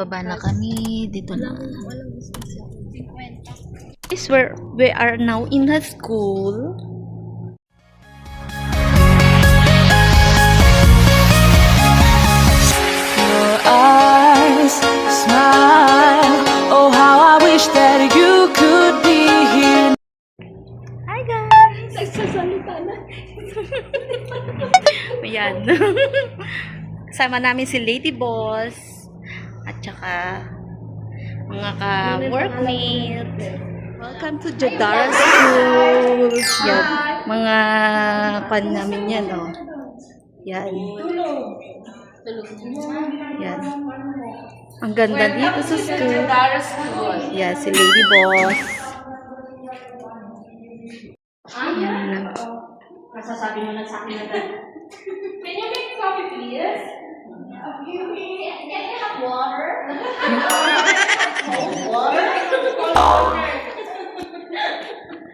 Baba na kami. Dito na. Is where we are now in the school. Your eyes smile. Oh, how I wish that you could be here. Hi guys! Nagsasalita na. Ayan. Kasama namin si Lady Boss saka mga ka-workmate. Welcome to Jadara School. Yan. Mga pan namin yan, oh. Yan. Yan. Ang ganda dito sa school. Yan, si Lady Boss. Masasabi mo na sa akin na Can you make coffee, please? Can you have water? Cold water?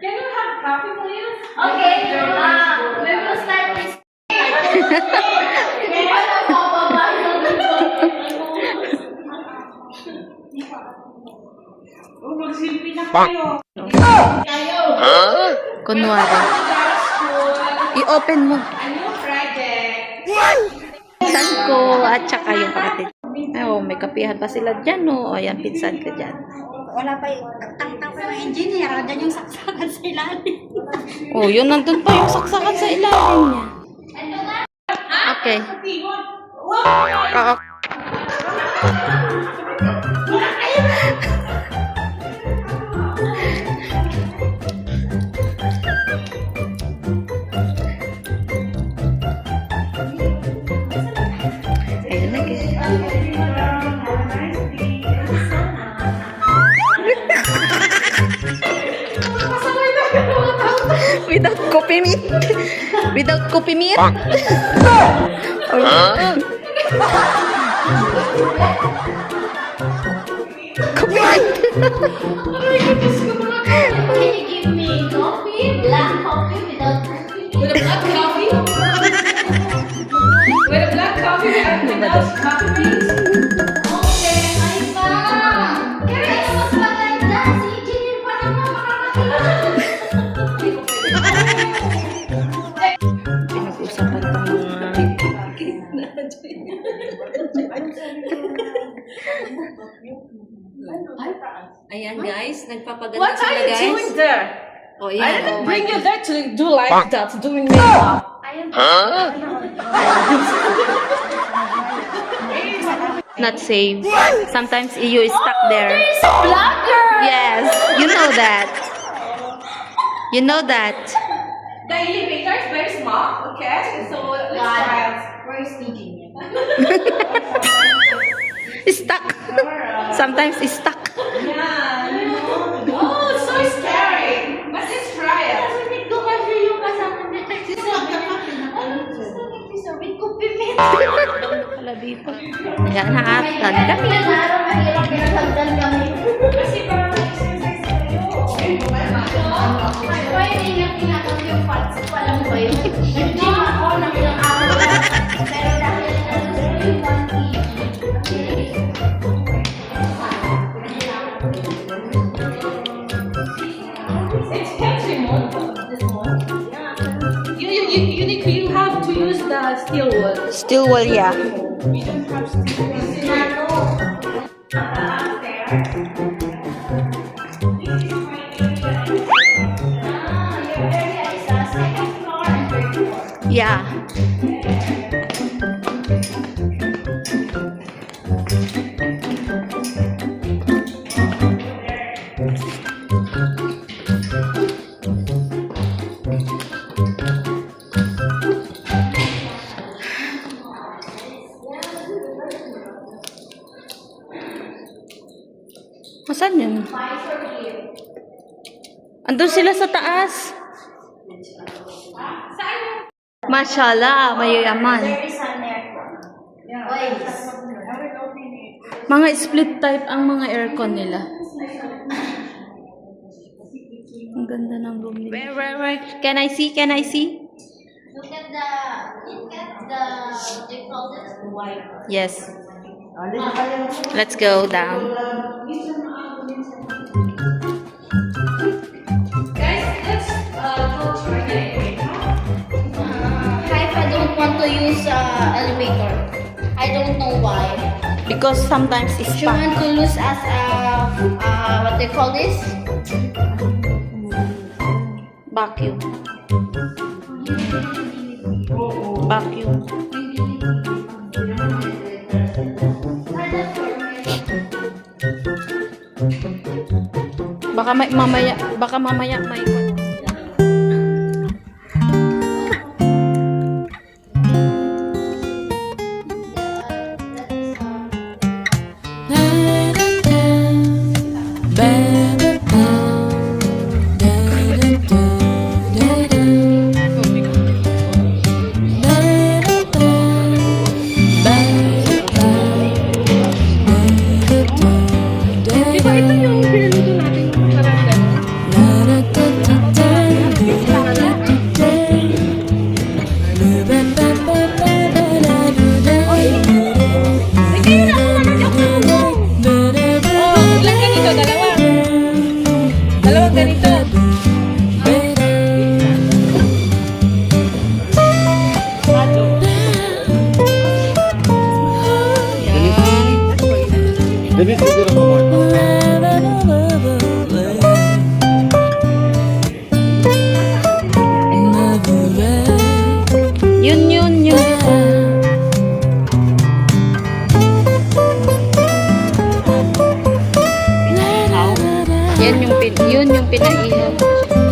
Can you have coffee, please? Okay, we will start Oh, magsilpi na kayo. Kayo. Kunwari. I-open mo. Ano? Pinsan ko at saka yung kapatid. Ay, oh, may kapihan pa sila dyan, oh. Ayan, pinsan ko dyan. Wala pa yung tang-tang pa yung engineer. Diyan yung saksakan sa ilalim. Oh, yun, nandun pa yung saksakan sa ilalim niya. Okay. Oo. Without coffee meat. Without coffee meat. Coffee meat. Can you give me coffee? Black coffee without coffee? With a black coffee? With a black coffee and without coffee beans? Nagpapaganda What sila are you guys. doing there? Oh I yeah, didn't oh bring you there to do like that, doing makeup. Not safe. Sometimes EU is stuck there. Black girl! Yes, you know that. You know that. The elevator is very small, okay? So let's try is engineer? Stuck. Sometimes it's stuck. Yeah, you know. Oh, it's so scary. But let's try it. Narinig ko kasi yung kasama niya nagsasabi na, ano gusto niyo sabi ko, pimit. Wala dito. Ayan ha, at kami. Kasi parang exercise kayo. Hindi niya tinatawag yung fats pa lang ba yun? Still well, yeah. We don't have steel Yeah. Masan yun? Andun sila sa taas. Mashallah, mayayaman. Mga split type ang mga aircon nila. Ang ganda ng room nila. Where, where, where? Can I see? Can I see? Look at the, look at the, they call this the white. Yes. Let's go down. Want to use uh, elevator. I don't know why. Because sometimes it's She packed. want to use as a uh, what they call this? Vacuum. Vacuum. Baka may, mamaya, baka mamaya may yun